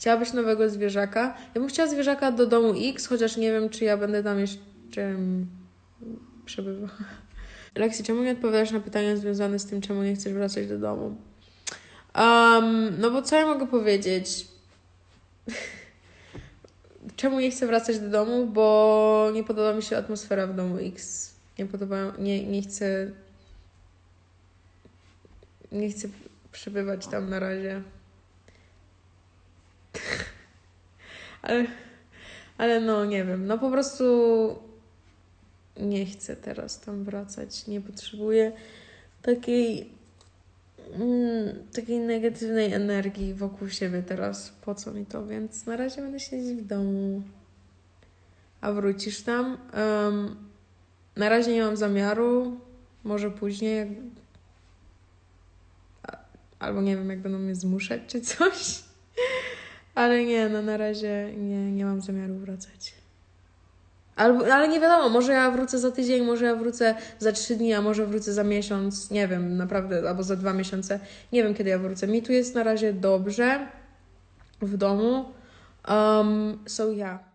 Chciałabyś nowego zwierzaka? Ja bym chciała zwierzaka do domu X, chociaż nie wiem, czy ja będę tam jeszcze przebywała. Lexi, czemu nie odpowiadasz na pytania związane z tym, czemu nie chcesz wracać do domu? Um, no bo co ja mogę powiedzieć? czemu nie chcę wracać do domu? Bo nie podoba mi się atmosfera w domu X. Nie podoba, nie, nie chcę nie chcę przebywać tam na razie. Ale, ale no nie wiem, no po prostu nie chcę teraz tam wracać. Nie potrzebuję takiej mm, takiej negatywnej energii wokół siebie teraz. Po co mi to? Więc na razie będę siedzieć w domu. A wrócisz tam? Um, na razie nie mam zamiaru. Może później, jak... albo nie wiem, jak będą mnie zmuszać czy coś. Ale nie, no na razie nie, nie mam zamiaru wracać. Albo, ale nie wiadomo, może ja wrócę za tydzień, może ja wrócę za trzy dni, a może wrócę za miesiąc, nie wiem, naprawdę, albo za dwa miesiące. Nie wiem, kiedy ja wrócę. Mi tu jest na razie dobrze w domu. Um, so yeah.